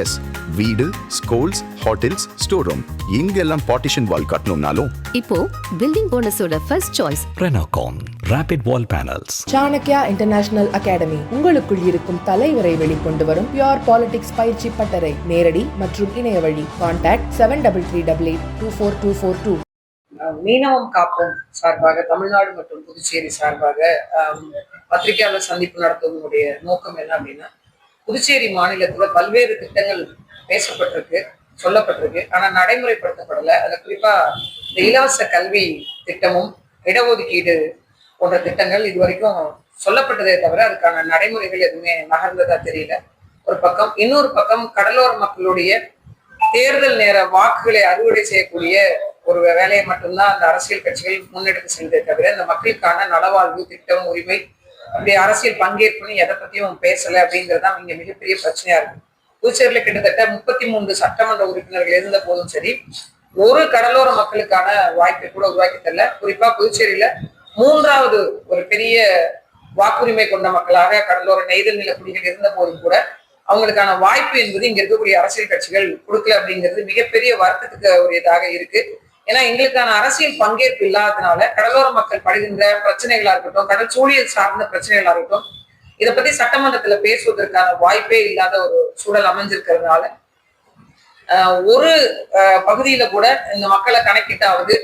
S வீடு schools hotels store room இங்கெல்லாம் partition wall கட்டணும்னாலும். இப்போ building போனஸோட first choice Renocon Rapid Wall Panels. Chanakya international academy உங்களுக்குள் இருக்கும் தலைவரை வெளிக்கொண்டு வரும் பியோர் பாலிடிக்ஸ் பயிற்சி பட்டறை. நேரடி மற்றும் இணைய வழி. Contact seven double three double eight two four two four two மீனவம் காப்போம் சார்பாக தமிழ்நாடு மற்றும் புதுச்சேரி சார்பாக பத்திரிகையாளர் சந்திப்பு நடத்துவதனுடைய நோக்கம் என்ன அப்படின்னா புதுச்சேரி மாநிலத்துல பல்வேறு திட்டங்கள் பேசப்பட்டிருக்கு சொல்லப்பட்டிருக்கு. ஆனா நடைமுறைப்படுத்தப்படல. அதை குறிப்பா இந்த இலவச கல்வி திட்டமும் இடஒதுக்கீடு போன்ற திட்டங்கள் இது வரைக்கும் சொல்லப்பட்டதே தவிர அதுக்கான நடைமுறைகள் எதுவுமே நகர்ந்ததா தெரியல. ஒரு பக்கம் இன்னொரு பக்கம் கடலோர மக்களுடைய தேர்தல் நேர வாக்குகளை அறுவடை செய்யக்கூடிய ஒரு வேலையை மட்டும்தான் அந்த அரசியல் கட்சிகள் முன்னெடுத்து சென்றதே தவிர இந்த மக்களுக்கான நலவாழ்வு திட்டம் உரிமை அப்படி அரசியல் பங்கேற்புன்னு எதை பத்தியும் பேசல அப்படிங்கறதான் இங்க மிகப்பெரிய பிரச்சனையா இருக்கு. புதுச்சேரியில கிட்டத்தட்ட முப்பத்தி மூன்று சட்டமன்ற உறுப்பினர்கள் இருந்த போதும் சரி ஒரு கடலோர மக்களுக்கான வாய்ப்பை கூட உருவாக்கி தரல. குறிப்பா புதுச்சேரியில மூன்றாவது ஒரு பெரிய வாக்குரிமை கொண்ட மக்களாக கடலோர நெய்தல் நிலக்குடிகள் இருந்த போதும் கூட அவங்களுக்கான வாய்ப்பு என்பது இங்க இருக்கக்கூடிய அரசியல் கட்சிகள் கொடுக்கல அப்படிங்கிறது மிகப்பெரிய வருத்தத்துக்கு உரியதாக இருக்கு. ஏன்னா எங்களுக்கான அரசியல் பங்கேற்பு இல்லாததுனால கடலோர மக்கள் படுகின்ற பிரச்சனைகளா இருக்கட்டும் கடல் சூழியல் சார்ந்த பிரச்சனைகளா இருக்கட்டும் இதை பத்தி சட்டமன்றத்துல பேசுவதற்கான வாய்ப்பே இல்லாத ஒரு சூழல் அமைஞ்சிருக்கிறதுனால ஆஹ் ஒரு பகுதியில கூட இந்த மக்களை கணக்கிட்டாவது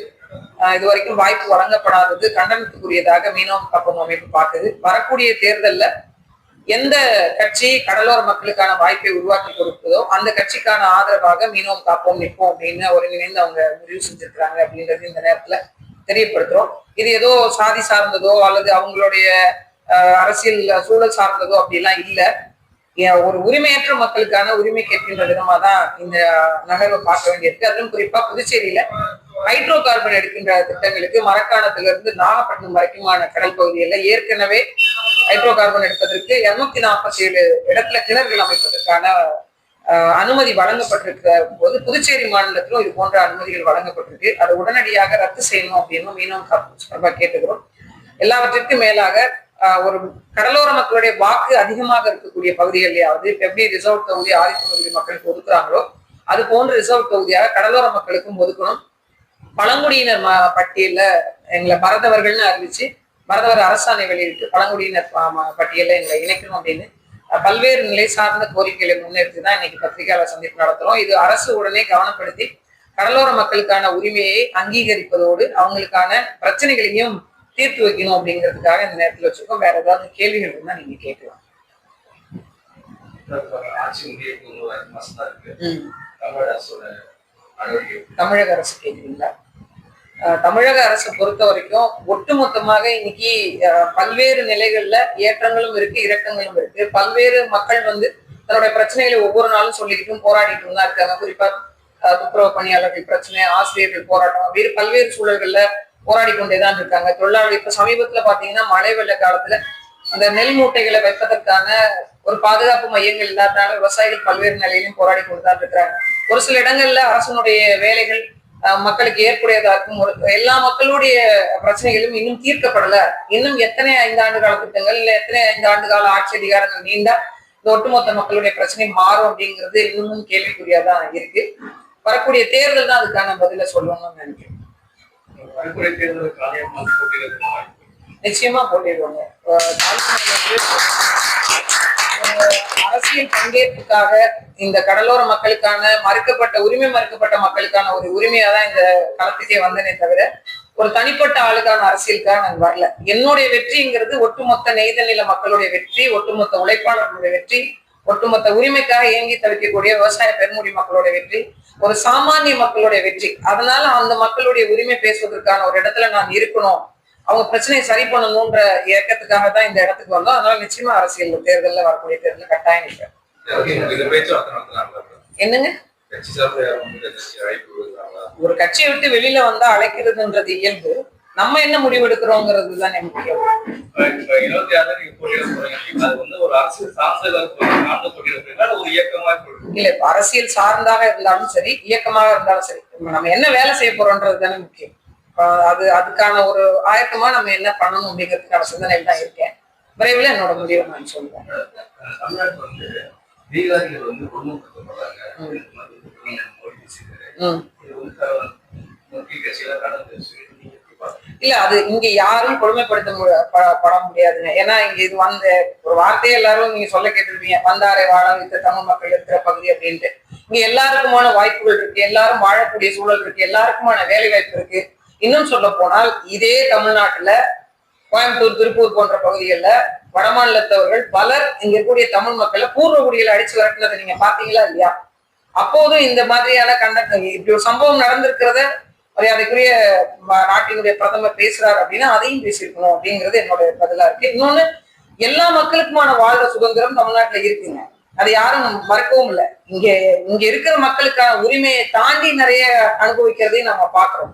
ஆஹ் இது வரைக்கும் வாய்ப்பு வழங்கப்படாதது கண்டனத்துக்குரியதாக மீனவம் காப்பகம் அமைப்பு பார்க்குது. வரக்கூடிய தேர்தல்ல எந்த கட்சி கடலோர மக்களுக்கான வாய்ப்பை உருவாக்கி கொடுக்குதோ அந்த கட்சிக்கான ஆதரவாக மீனவம் காப்போம் நிற்போம் அப்படின்னு ஒருங்கிணைந்து அவங்க முடிவு செஞ்சிருக்கிறாங்க அப்படின்றது இந்த நேரத்துல தெரியப்படுத்துறோம். இது ஏதோ சாதி சார்ந்ததோ அல்லது அவங்களுடைய அரசியல் சூழல் சார்ந்ததோ அப்படிலாம் இல்ல. ஒரு உரிமையற்ற மக்களுக்கான உரிமை கேட்கின்ற விதமா தான் இந்த நகர்வை பார்க்க வேண்டியிருக்கு. அதிலும் குறிப்பா புதுச்சேரியில ஹைட்ரோ கார்பன் எடுக்கின்ற திட்டங்களுக்கு மரக்காணத்துல இருந்து நாகப்பட்டினம் வரைக்குமான கடல் பகுதிகளில் ஏற்கனவே ஹைட்ரோ கார்பன் எடுப்பதற்கு இருநூத்தி நாற்பத்தி ஏழு இடத்துல கிணறுகள் அமைப்பதற்கான ஆஹ், அனுமதி வழங்கப்பட்டிருக்கிற போது புதுச்சேரி மாநிலத்திலும் இது போன்ற அனுமதிகள் வழங்கப்பட்டிருக்கு. அதை உடனடியாக ரத்து செய்யணும் அப்படின்னு மீனவ சார்பாக கேட்டுக்கிறோம். எல்லாவற்றிற்கும் மேலாக ஒரு கடலோர மக்களுடைய வாக்கு அதிகமாக இருக்கக்கூடிய பகுதிகளிலாவது எப்படி ரிசர்வ் தொகுதி ஆதித்த பகுதி மக்களுக்கு ஒதுக்குறாங்களோ அது போன்ற ரிசர்வ் தொகுதியாக கடலோர மக்களுக்கும் ஒதுக்கணும். பழங்குடியினர் ம- பட்டியலில் எங்களை பரதவர்கள்னு அறிவிச்சு பரதவர் அரசாணை வெளியிட்டு பழங்குடியினர் பட்டியலில் எங்களை இணைக்கணும் அப்படின்னு பல்வேறு நிலை சார்ந்த கோரிக்கைகளை முன்னெடுத்து தான் இன்னைக்கு பத்திரிகையாளர் சந்திப்பு நடத்துறோம். இது அரசு உடனே கவனப்படுத்தி கடலோர மக்களுக்கான உரிமையை அங்கீகரிப்பதோடு அவங்களுக்கான பிரச்சனைகளையும் தீர்த்து வைக்கணும் அப்படிங்கிறதுக்காக இந்த நேரத்தில் வச்சிருக்கோம். வேற ஏதாவது கேள்விகள் இருந்தா நீங்க கேட்கலாம். தமிழக அரசு கேட்குறீங்களா? தமிழக அரசை பொறுத்த வரைக்கும் ஒட்டுமொத்தமாக இன்னைக்கு பல்வேறு நிலைகள்ல ஏற்றங்களும் இருக்கு இறக்கங்களும் இருக்கு. பல்வேறு மக்கள் வந்து தன்னுடைய பிரச்சனைகளை ஒவ்வொரு நாளும் சொல்லிக்கிட்டும் போராடிட்டும் தான் இருக்காங்க. குறிப்பா துப்புரவு பணியாளர்கள் பிரச்சனை ஆசிரியர்கள் போராட்டம் வேறு பல்வேறு சூழல்கள்ல போராடி கொண்டேதான் இருக்காங்க. தொழிலாளர்கள் இப்ப சமீபத்துல பாத்தீங்கன்னா மழை வெள்ள காலத்துல அந்த நெல் மூட்டைகளை வைப்பதற்கான ஒரு பாதுகாப்பு மையங்கள் இல்லாதனால விவசாயிகள் பல்வேறு நிலையிலும் போராடி கொண்டு தான் இருக்கிறாங்க. ஒரு சில இடங்கள்ல அரசனுடைய வேலைகள் மக்களுக்கு ஏற்புடையதா இருக்கும். ஒரு எல்லா மக்களுடைய பிரச்சனைகளும் இன்னும் தீர்க்கப்படல. இன்னும் எத்தனை ஐந்து ஆண்டு கால திட்டங்கள் இல்ல எத்தனை ஐந்து ஆண்டு கால ஆட்சி அதிகாரங்கள் நீண்டா இந்த ஒட்டுமொத்த மக்களுடைய பிரச்சனை மாறும் அப்படிங்கிறது இன்னமும் கேள்விக்குறியாதான் இருக்கு. வரக்கூடிய தேர்தல் தான் அதுக்கான பதில சொல்லணும்னு நினைக்கிறேன். தேர்தலுக்கு நிச்சயமா போட்டிடுவாங்க அரசியல் பங்கேற்புக்காக இந்த கடலோர மக்களுக்கான மறுக்கப்பட்ட உரிமை மறுக்கப்பட்ட மக்களுக்கான ஒரு உரிமையா தான் இந்த களத்துக்கே வந்தனே தவிர ஒரு தனிப்பட்ட ஆளுக்கான அரசியலுக்காக நான் வரல. என்னுடைய வெற்றிங்கிறது ஒட்டுமொத்த நெய்தல் நில மக்களுடைய வெற்றி ஒட்டுமொத்த உழைப்பாளர்களுடைய வெற்றி ஒட்டுமொத்த உரிமைக்காக ஏங்கி தவிக்கக்கூடிய விவசாய பெருமுடி மக்களுடைய வெற்றி ஒரு சாமானிய மக்களுடைய வெற்றி. அதனால அந்த மக்களுடைய உரிமை பேசுவதற்கான ஒரு இடத்துல நான் இருக்கணும். அவங்க பிரச்சனையை சரி பண்ணணும்ன்ற இயக்கத்துக்காக தான் இந்த இடத்துக்கு வந்தோம். அதனால நிச்சயமா அரசியல் தேர்தல்ல வரக்கூடிய தேர்தல் கட்டாயம் என்னங்க? ஒரு கட்சியை விட்டு வெளியில வந்தா அழைக்கிறதுன்றது இயல்பு. நம்ம என்ன முடிவெடுக்கிறோங்கிறது தானே முக்கியம் இல்ல இப்ப அரசியல் சார்ந்தாக இருந்தாலும் சரி இயக்கமாக இருந்தாலும் சரி நம்ம என்ன வேலை செய்ய போறோம்ன்றது தானே முக்கியம். அது அதுக்கான ஒரு ஆயத்தமா நம்ம என்ன பண்ணணும் அப்படிங்கிறதுக்கான சிந்தனையில் தான் இருக்கேன். விரைவில் என்னோட முடிவை நான் சொல்லுவேன் தமிழ்நாட்டுல வந்து பீகாரிகள் வந்து கொடுமைப்படுத்தப்படுறாங்க அப்படின்னு வந்து பிரதமர் மோடி பேசியிருக்காரு ம். இது வந்து க- முக்கிய கட்சியில கடந்து நீங்க எப்படி பாக்குறீங்க? இல்ல அது இங்க யாரும் கொடுமைப்படுத்த ப- பட முடியாதுங்க. ஏன்னா இங்க இது வந்த ஒரு வார்த்தையை எல்லாரும் நீங்க சொல்ல கேட்டிருப்பீங்க. வந்தாரை வாழ வைத்த தமிழ் மக்கள் இருக்கிற பகுதி அப்படின்ட்டு. இங்க எல்லாருக்குமான வாய்ப்புகள் இருக்கு. எல்லாரும் வாழக்கூடிய சூழல் இருக்கு. எல்லாருக்குமான வேலை வாய்ப்பு இருக்கு. இன்னும் சொல்ல போனால் இதே தமிழ்நாட்டுல கோயம்புத்தூர் திருப்பூர் போன்ற பகுதிகளில் வடமாநிலத்தவர்கள் பலர் இங்க இருக்கக்கூடிய தமிழ் மக்களை பூர்வ குடிகளை அடிச்சு விரட்டினதை நீங்க பாத்தீங்களா இல்லையா? அப்போதும் இந்த மாதிரியான கண்ட இப்படி ஒரு சம்பவம் நடந்திருக்கிறத மரியாதைக்குரிய நாட்டினுடைய பிரதமர் பேசுறாரு அப்படின்னா அதையும் பேசியிருக்கணும் அப்படிங்கிறது என்னோட பதிலா இருக்கு. இன்னொன்னு எல்லா மக்களுக்குமான வாழ்ற சுதந்திரம் தமிழ்நாட்டுல இருக்குங்க. அதை யாரும் மறக்கவும் இல்லை. இங்க இங்க இருக்கிற மக்களுக்கான உரிமையை தாண்டி நிறைய அனுபவிக்கிறதையும் நம்ம பாக்குறோம்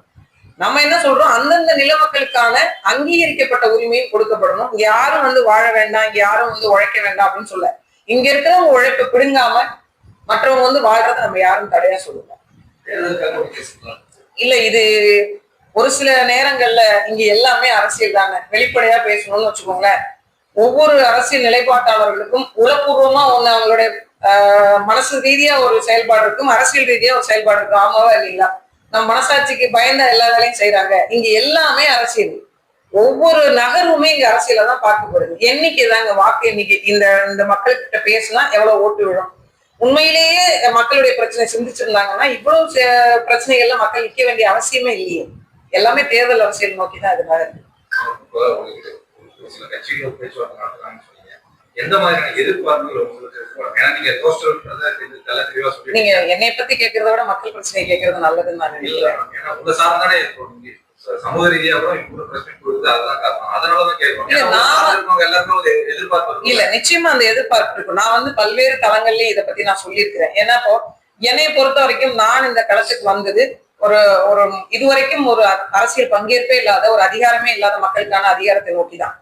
நம்ம என்ன சொல்றோம்? அந்தந்த நில மக்களுக்கான அங்கீகரிக்கப்பட்ட உரிமையும் கொடுக்கப்படணும். இங்க யாரும் வந்து வாழ வேண்டாம் இங்க யாரும் வந்து உழைக்க வேண்டாம் அப்படின்னு சொல்ல. இங்க இருக்கிறவங்க உழைப்பை பிடுங்காம மற்றவங்க வந்து வாழ்றதை நம்ம யாரும் தடையா சொல்லுங்க இல்ல இது ஒரு சில நேரங்கள்ல இங்க எல்லாமே அரசியல் தானே வெளிப்படையா பேசணும்னு வச்சுக்கோங்களேன். ஒவ்வொரு அரசியல் நிலைப்பாட்டாளர்களுக்கும் உளப்பூர்வமா ஒண்ணு அவங்களுடைய ஆஹ், மனசு ரீதியா ஒரு செயல்பாடு இருக்கும் அரசியல் ரீதியா ஒரு செயல்பாடு இருக்கும். ஆமாவா இல்லைங்களா? நம்ம மனசாட்சிக்கு பயந்த எல்லா வேலையும் செய்யறாங்க இங்க எல்லாமே அரசியல். ஒவ்வொரு நகர்வுமே இங்க அரசியல தான் பார்க்கப்படுது. எண்ணிக்கை தாங்க வாக்கு எண்ணிக்கை. இந்த இந்த மக்கள்கிட்ட பேசினா எவ்வளவு ஓட்டு விழும்? உண்மையிலேயே மக்களுடைய பிரச்சனை சிந்திச்சிருந்தாங்கன்னா இவ்வளவு பிரச்சனைகள்ல மக்கள் நிக்க வேண்டிய அவசியமே இல்லையே. எல்லாமே தேர்தல் அரசியல் நோக்கி தான் இருக்கு? ஏன்னா நீங்க என்னை பத்தி கேட்கறத விட மக்கள் பிரச்சனையை கேட்கறது நல்லதுன்னு நான் நினைக்கிறேன். சமூக ரீதியா கூட இப்படி பிரச்சனை கொடுக்குது அதெல்லாம் காரணம். அதனாலதான் கேட்கணும் எல்லாருமே ஒரு எதிர்பார்ப்பு. இல்ல நிச்சயமா அந்த எதிர்பார்ப்பு இருக்கும். நான் வந்து பல்வேறு தளங்கள்லயும் இதை பத்தி நான் சொல்லியிருக்கிறேன். ஏன்னா இப்போ என்னை பொறுத்த வரைக்கும் நான் இந்த களத்துக்கு வந்தது ஒரு ஒரு இதுவரைக்கும் ஒரு அரசியல் பங்கேற்பே இல்லாத ஒரு அதிகாரமே இல்லாத மக்களுக்கான அதிகாரத்தை நோக்கி தான்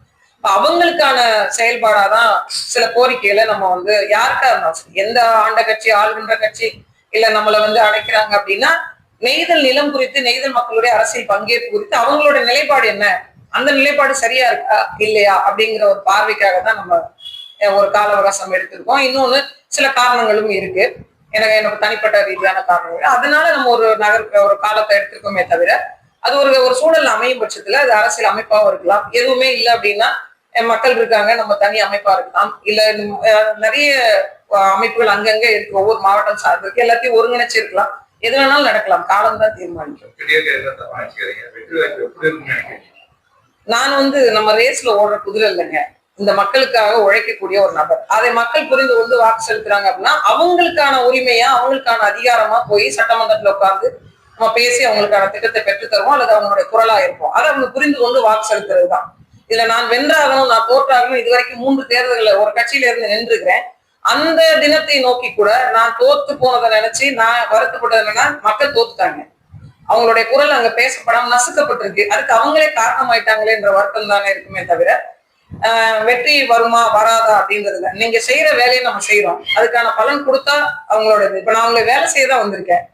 அவங்களுக்கான செயல்பாடாதான் சில கோரிக்கைகளை நம்ம வந்து யாருக்கா இருந்தாலும் எந்த ஆண்ட கட்சி ஆளுகின்ற கட்சி இல்ல நம்மள வந்து அழைக்கிறாங்க அப்படின்னா நெய்தல் நிலம் குறித்து நெய்தல் மக்களுடைய அரசியல் பங்கேற்பு குறித்து அவங்களோட நிலைப்பாடு என்ன? அந்த நிலைப்பாடு சரியா இருக்கா இல்லையா? அப்படிங்கிற ஒரு பார்வைக்காக தான் நம்ம ஒரு கால அவகாசம் எடுத்திருக்கோம். இன்னொன்னு சில காரணங்களும் இருக்கு. எனக்கு எனக்கு தனிப்பட்ட ரீதியான காரணங்கள். அதனால நம்ம ஒரு நகர் ஒரு காலத்தை எடுத்திருக்கோமே தவிர அது ஒரு ஒரு சூழல் அமையும் பட்சத்துல அது அரசியல் அமைப்பாவும் இருக்கலாம். எதுவுமே இல்லை அப்படின்னா மக்கள் இருக்காங்க நம்ம தனி அமைப்பா இருக்கலாம். இல்ல நிறைய அமைப்புகள் அங்கங்க இருக்கு. ஒவ்வொரு மாவட்டம் சார்ந்து இருக்கு எல்லாத்தையும் ஒருங்கிணைச்சிருக்கலாம் எது வேணாலும் நடக்கலாம். காலம் தான் தீர்மானிக்கும். நான் வந்து நம்ம ரேஸ்ல ஓடுற குதிரை இல்லைங்க. இந்த மக்களுக்காக உழைக்கக்கூடிய ஒரு நபர். அதை மக்கள் புரிந்து கொண்டு வாக்கு செலுத்துறாங்க அப்படின்னா அவங்களுக்கான உரிமையா அவங்களுக்கான அதிகாரமா போய் சட்டமன்றத்துல உட்கார்ந்து நம்ம பேசி அவங்களுக்கான திட்டத்தை பெற்று தருவோம் அல்லது அவங்களுடைய குரலா இருப்போம். அதை அவங்க புரிந்து கொண்டு வாக்கு செலுத்துறது தான் இதுல நான் வென்றாகணும் நான் தோற்றாகணும் இது வரைக்கும் மூன்று தேர்தல்ல ஒரு கட்சியில இருந்து நின்றுக்கிறேன் அந்த தினத்தை நோக்கி கூட நான் தோத்து போனதை நினைச்சு நான் வருத்தப்பட்டது என்னன்னா மக்கள் தோத்துட்டாங்க. அவங்களுடைய குரல் அங்க பேசப்படாம நசுக்கப்பட்டிருக்கு. அதுக்கு அவங்களே காரணமாயிட்டாங்களேன்ற வருத்தம் தானே இருக்குமே தவிர ஆஹ் வெற்றி வருமா வராதா அப்படின்றதுல. நீங்க செய்யற வேலையை நம்ம செய்யறோம் அதுக்கான பலன் கொடுத்தா அவங்களோட இது இப்ப நான் அவங்களை வேலை செய்ய தான் வந்திருக்கேன்.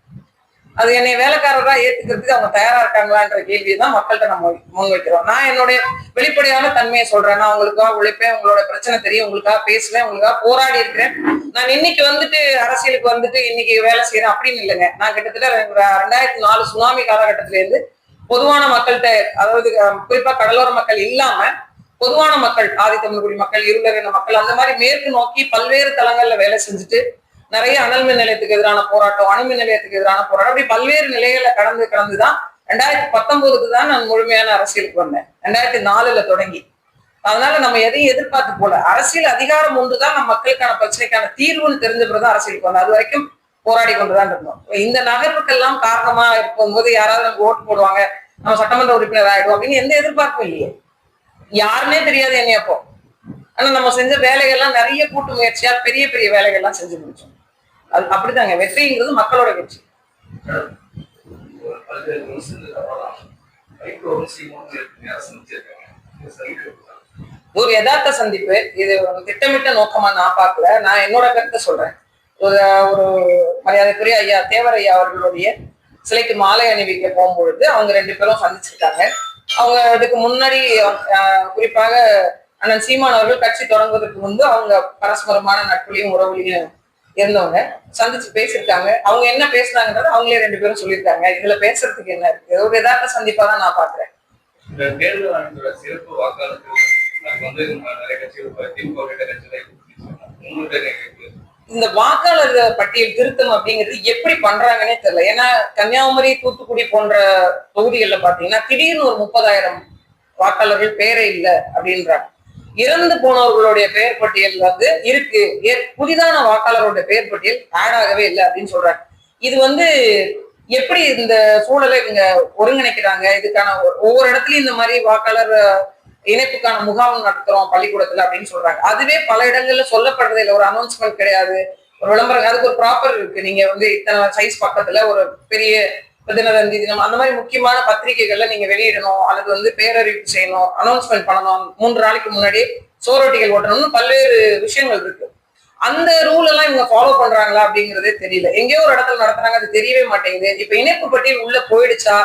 அது என்னை வேலைக்காரரா ஏத்துக்கிறதுக்கு அவங்க தயாரா இருக்காங்களான்ற கேள்வியை தான் மக்கள்கிட்ட நம்ம முன்வைக்கிறோம் நான் என்னுடைய வெளிப்படையான தன்மையை சொல்றேன். நான் உங்களுக்காக உழைப்பேன். உங்களோட பிரச்சனை தெரியும். உங்களுக்காக பேசுவேன். உங்களுக்காக போராடி இருக்கிறேன். நான் இன்னைக்கு வந்துட்டு அரசியலுக்கு வந்துட்டு இன்னைக்கு வேலை செய்யறேன் அப்படின்னு இல்லைங்க. நான் கிட்டத்தட்ட ரெண்டாயிரத்தி நாலு சுனாமி காலகட்டத்தில இருந்து பொதுவான மக்கள்கிட்ட அதாவது குறிப்பா கடலோர மக்கள் இல்லாம பொதுவான மக்கள் ஆதித்தமிழ்குடி மக்கள் இருளரின மக்கள் அந்த மாதிரி மேற்கு நோக்கி பல்வேறு தளங்கள்ல வேலை செஞ்சுட்டு நிறைய அனல் மின் நிலையத்துக்கு எதிரான போராட்டம் அணுமின் நிலையத்துக்கு எதிரான போராட்டம். அப்படி பல்வேறு நிலைகளை கடந்து கடந்துதான் ரெண்டாயிரத்தி பத்தொன்பதுக்கு தான் நான் முழுமையான அரசியலுக்கு வந்தேன். ரெண்டாயிரத்தி நாலுல தொடங்கி. அதனால நம்ம எதையும் எதிர்பார்த்து போல அரசியல் அதிகாரம் ஒன்றுதான் நம்ம மக்களுக்கான பிரச்சனைக்கான தீர்வுன்னு தெரிஞ்ச பிறகு அரசியலுக்கு வந்தோம் அது வரைக்கும் போராடி கொண்டுதான் இருந்தோம். இந்த நகர்வுக்கெல்லாம் காரணமா இருக்கும் போது யாராவது நமக்கு ஓட்டு போடுவாங்க நம்ம சட்டமன்ற உறுப்பினர் ஆயிடும் அப்படின்னு எந்த எதிர்பார்ப்பும் இல்லையே. யாருன்னே தெரியாது என்னையப்போ ஆனா நம்ம செஞ்ச வேலைகள்லாம் நிறைய கூட்டு முயற்சியா பெரிய பெரிய வேலைகள்லாம் செஞ்சு முடிச்சோம். அது அப்படிதாங்க. வெற்றிங்கிறது மக்களோட வெற்றி. ஒரு சந்திப்பு யதார்த்த சந்திப்பு இது ஒரு திட்டமிட்ட நோக்கமா நான் பார்க்கல. நான் என்னோட கருத்தை சொல்றேன். ஒரு ஒரு மரியாதைக்குரிய ஐயா தேவர் ஐயா அவர்களுடைய சிலைக்கு மாலை அணிவிக்க போகும்பொழுது அவங்க ரெண்டு பேரும் சந்திச்சிருக்காங்க. அவங்க இதுக்கு முன்னாடி குறிப்பாக அண்ணன் சீமான் அவர்கள் கட்சி தொடங்குவதற்கு முன்பு அவங்க பரஸ்பரமான நட்புலையும் உறவுலையும் இருந்தவங்க சந்திச்சு பேசியிருக்காங்க. அவங்க என்ன பேசுனாங்கன்றத அவங்களே ரெண்டு பேரும் சொல்லியிருக்காங்க. இதுல பேசுறதுக்கு என்ன இருக்கு? ஒரு யதார்த்த சந்திப்பா தான் நான் பாக்குறேன் இந்த தேர்தல் ஆணையத்தோட சிறப்பு வாக்காளர்கள் வந்து நிறைய கட்சிகள் திமுக கட்சிகள். இந்த வாக்காளர் பட்டியல் திருத்தம் அப்படிங்கிறது எப்படி பண்றாங்கன்னே தெரியல. ஏன்னா கன்னியாகுமரி தூத்துக்குடி போன்ற தொகுதிகளில் பாத்தீங்கன்னா திடீர்னு ஒரு முப்பதாயிரம் வாக்காளர்கள் பேரே இல்லை அப்படின்றாங்க. இறந்து போனவர்களுடைய பெயர் பட்டியல் வந்து இருக்கு. புதிதான வாக்காளருடைய பெயர் பட்டியல் ஆட் ஆகவே இல்லை அப்படின்னு சொல்றாங்க. இது வந்து எப்படி இந்த சூழலை இவங்க ஒருங்கிணைக்கிறாங்க? இதுக்கான ஒ- ஒவ்வொரு இடத்துலயும் இந்த மாதிரி வாக்காளர் இணைப்புக்கான முகாம் நடத்துறோம் பள்ளிக்கூடத்துல அப்படின்னு சொல்றாங்க. அதுவே பல இடங்கள்ல சொல்லப்படுறது இல்லை. ஒரு அனௌன்ஸ்மெண்ட் கிடையாது. ஒரு விளம்பரம் அதுக்கு ஒரு ப்ராப்பர் இருக்கு. நீங்க வந்து இத்தனை சைஸ் பக்கத்துல ஒரு பெரிய தினதந்தி தினம் அந்த மாதிரி முக்கியமான பத்திரிகைகள்ல நீங்க வெளியிடணும் அல்லது வந்து பேரறிவிப்பு செய்யணும் அனௌன்ஸ்மெண்ட் பண்ணணும் மூன்று நாளைக்கு முன்னாடி சோரோட்டிகள் ஓட்டணும்னு பல்வேறு விஷயங்கள் இருக்கு. அந்த ரூல் எல்லாம் இவங்க ஃபாலோ பண்றாங்களா அப்படிங்கறதே தெரியல. எங்கேயோ ஒரு இடத்துல நடத்துறாங்க அது தெரியவே மாட்டேங்குது. இப்ப இணைப்பு பட்டியல் உள்ள போயிடுச்சா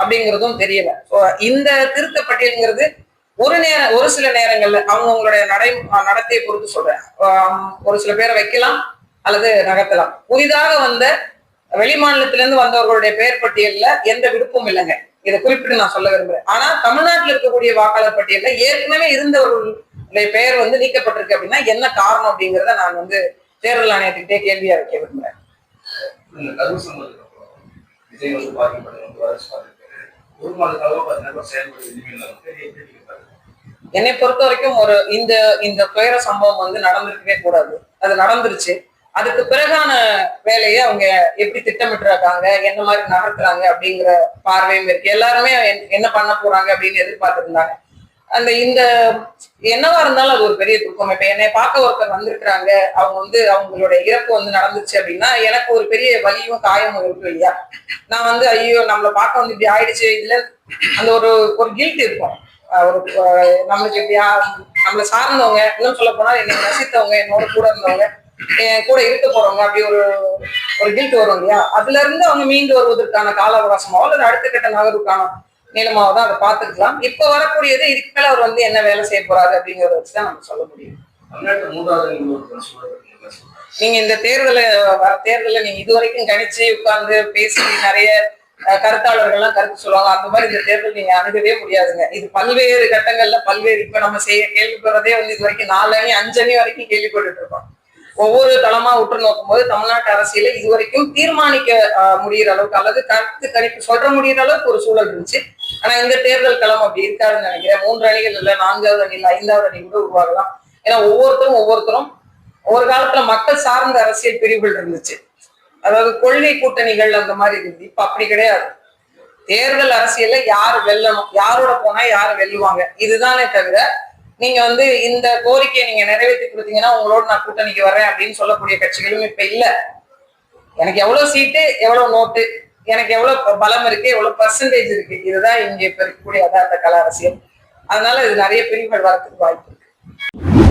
அப்படிங்கிறதும் தெரியல. இந்த திருத்த பட்டியல்ங்கிறது ஒரு நேரம் ஒரு சில நேரங்கள்ல அவங்கவுங்களுடைய நடை நடத்தையை பொறுத்து சொல்றேன். ஒரு சில பேரை வைக்கலாம் அல்லது நகர்த்தலாம். புதிதாக வந்த வெளிமாநிலத்தில இருந்து வந்தவர்களுடைய பெயர் பட்டியல்ல எந்த விருப்பம் இல்லைங்க. இதை குறிப்பிட்டு நான் சொல்ல விரும்புறேன். ஆனா தமிழ்நாட்டில் இருக்கக்கூடிய வாக்காளர் பட்டியல்ல ஏற்கனவே இருந்தவர்களுடைய பெயர் வந்து நீக்கப்பட்டிருக்கு அப்படின்னா என்ன காரணம் அப்படிங்கறத நான் வந்து தேர்தல் ஆணையத்துக்கிட்டே கேள்வியா வைக்க விரும்புறேன். என்னை பொறுத்த வரைக்கும் ஒரு இந்த இந்த துயர சம்பவம் வந்து நடந்திருக்கவே கூடாது. அது நடந்துருச்சு. அதுக்கு பிறகான வேலையை அவங்க எப்படி திட்டமிட்டுருக்காங்க என்ன மாதிரி நகர்த்துறாங்க அப்படிங்கிற பார்வையும் இருக்கு. எல்லாருமே என்ன பண்ண போறாங்க அப்படின்னு எதிர்பார்த்துருந்தாங்க அந்த இந்த என்னவா இருந்தாலும் அது ஒரு பெரிய துக்கம். இப்ப என்னை பார்க்க ஒருத்தர் வந்திருக்கிறாங்க அவங்க வந்து அவங்களுடைய இறப்பு வந்து நடந்துச்சு அப்படின்னா எனக்கு ஒரு பெரிய வலியும் காயமும் இருக்கும் இல்லையா? நான் வந்து ஐயோ நம்மளை பார்க்க வந்து இப்படி ஆயிடுச்சு இதுல அந்த ஒரு ஒரு கில்ட் இருக்கும். ஒரு நம்மளுக்கு இப்படியா நம்மளை சார்ந்தவங்க இன்னும் சொல்ல போனா என்னை ரசித்தவங்க என்னோட கூட இருந்தவங்க கூட இருக்க போறவங்க அப்படி ஒரு ஒரு கில்ட் வரும் இல்லையா? அதுல இருந்து அவங்க மீண்டு வருவதற்கான கால அவகாசமாவோ அல்லது அடுத்த கட்ட நகருக்கான நீளமாவோ தான் அதை பார்த்துக்கலாம் இப்ப வரக்கூடியது இதுக்கு மேல அவர் வந்து என்ன வேலை செய்ய போறாரு அப்படிங்கறத வச்சுதான் நம்ம சொல்ல முடியும். நீங்க இந்த தேர்தலை வர தேர்தலை நீங்க இதுவரைக்கும் கணிச்சு உட்கார்ந்து பேசி நிறைய அஹ், கருத்தாளர்கள்லாம் கருத்து சொல்லுவாங்க. அந்த மாதிரி இந்த தேர்தல் நீங்க அணுகவே முடியாதுங்க. இது பல்வேறு கட்டங்கள்ல பல்வேறு இப்ப நம்ம செய்ய கேள்விப்படுறதே வந்து இது வரைக்கும் நாலு அணி அஞ்சு அணி வரைக்கும் கேள்விப்பட்டுட்டு இருக்கோம். ஒவ்வொரு தளமா உற்று நோக்கும் போது தமிழ்நாட்டு அரசியல இது வரைக்கும் தீர்மானிக்க அஹ், முடியிற அளவுக்கு அல்லது கருத்து கணிப்பு சொல்ற முடியிற அளவுக்கு ஒரு சூழல் இருந்துச்சு. ஆனா இந்த தேர்தல் களம் அப்படி இருக்காதுன்னு நினைக்கிறேன். மூன்று அணிகள் இல்ல நான்காவது அணி இல்ல ஐந்தாவது அணி கூட உருவாகலாம். ஏன்னா ஒவ்வொருத்தரும் ஒவ்வொருத்தரும் ஒரு காலத்துல மக்கள் சார்ந்த அரசியல் பிரிவுகள் இருந்துச்சு. அதாவது கொள்கை கூட்டணிகள் அந்த மாதிரி இருந்துச்சு. இப்ப அப்படி கிடையாது. தேர்தல் அரசியல்ல யார் வெல்லணும்? யாரோட போனா யார் வெல்லுவாங்க? இதுதானே தவிர நீங்க வந்து இந்த கோரிக்கையை நீங்க நிறைவேற்றி கொடுத்தீங்கன்னா உங்களோட நான் கூட்டணிக்கு வரேன் அப்படின்னு சொல்லக்கூடிய கட்சிகளும் இப்ப இல்ல. எனக்கு எவ்வளவு சீட்டு எவ்வளவு நோட்டு எனக்கு எவ்வளவு பலம் இருக்கு எவ்வளவு பர்சன்டேஜ் இருக்கு. இதுதான் இங்க இப்ப இருக்கக்கூடிய அதான் கல அரசியல். அதனால இது நிறைய பிரிவுகள் வரத்துக்கு வாய்ப்பு இருக்கு.